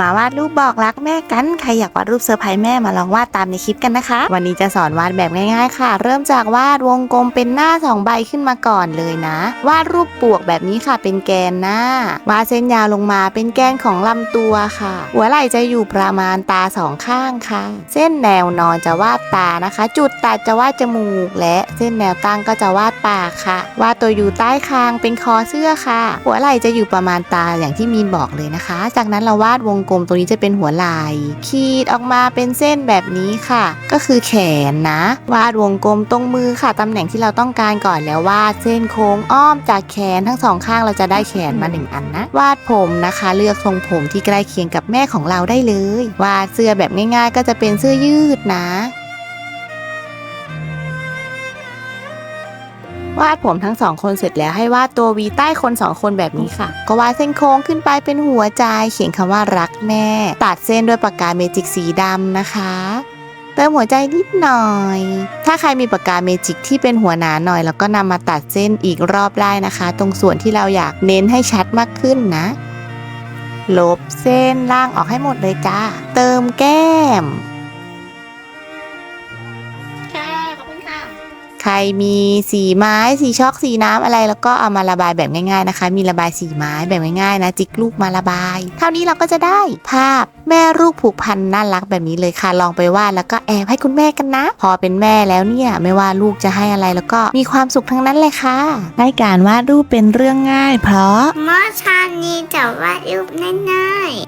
มาวาดรูปบอกรักแม่กัน ใครอยากวาดรูปเซอร์ไพรส์แม่มาลองวาดตามในคลิปกันนะคะ วันนี้จะสอนวาดแบบง่ายๆค่ะ เริ่มจากวาดวงกลมเป็นหน้าสองใบขึ้นมาก่อนเลยนะ วาดรูปปวกแบบนี้ค่ะ เป็นแกนหน้า วาดเส้นยาวลงมาเป็นแกนของลำตัวค่ะ หัวไหล่จะอยู่ประมาณตาสองข้างค่ะ เส้นแนวนอนจะวาดตานะคะ จุดตัดจะวาดจมูก และเส้นแนวตั้งก็จะวาดปากค่ะ วาดตัวอยู่ใต้คางเป็นคอเสื้อค่ะ หัวไหล่จะอยู่ประมาณตาอย่างที่มีนบอกเลยนะคะ จากนั้นเราวาดวงกลมตรงนี้จะเป็นหัวไหล่ขีดออกมาเป็นเส้นแบบนี้ค่ะ ก็คือแขนนะ วาดวงกลมตรงมือค่ะตำแหน่งที่เราต้องการก่อนแล้ววาดเส้นโค้งอ้อมจากแขนทั้งสองข้างเราจะได้แขนมาหนึ่งอันนะ วาดผมนะคะ เลือกทรงผมที่ใกล้เคียงกับแม่ของเราได้เลย วาดเสื้อแบบง่าย ๆ ก็จะเป็นเสื้อยืดนะ วาดผมทั้งสองคนเสร็จแล้วให้วาดตัววีใต้คนสองคนแบบนี้ค่ะ ก็วาดเส้นโค้งขึ้นไปเป็นหัวใจ เขียนคำว่ารักแม่ ตัดเส้นด้วยปากกาเมจิกสีดำนะคะเติมหัวใจนิดหน่อย ถ้าใครมีปากกาเมจิกที่เป็นหัวหนาหน่อย แล้วก็นำมาตัดเส้นอีกรอบได้นะคะ ตรงส่วนที่เราอยากเน้นให้ชัดมากขึ้นนะ ลบเส้นล่างออกให้หมดเลยจ้า เติมแก้ม ครมีสีไม้สีช็อกสีน้ำอะไร แล้วก็เอามาระบายแบบง่ายๆนะคะ มีระบายสีไม้แบบง่ายๆนะ จิกลูกมาระบาย เท่านี้เราก็จะได้ภาพแม่ลูกผูกพันน่ารักแบบนี้เลยค่ะ ลองไปวาดแล้วก็แอบให้คุณแม่กันนะ พอเป็นแม่แล้วเนี่ยไม่ว่าลูกจะให้อะไรแล้วก็มีความสุขทั้งนั้นเลยค่ะให้การวาดรูปเป็นเรื่องง่าย เพราะเมื่อชานี้จะวาดรูปง่ายๆ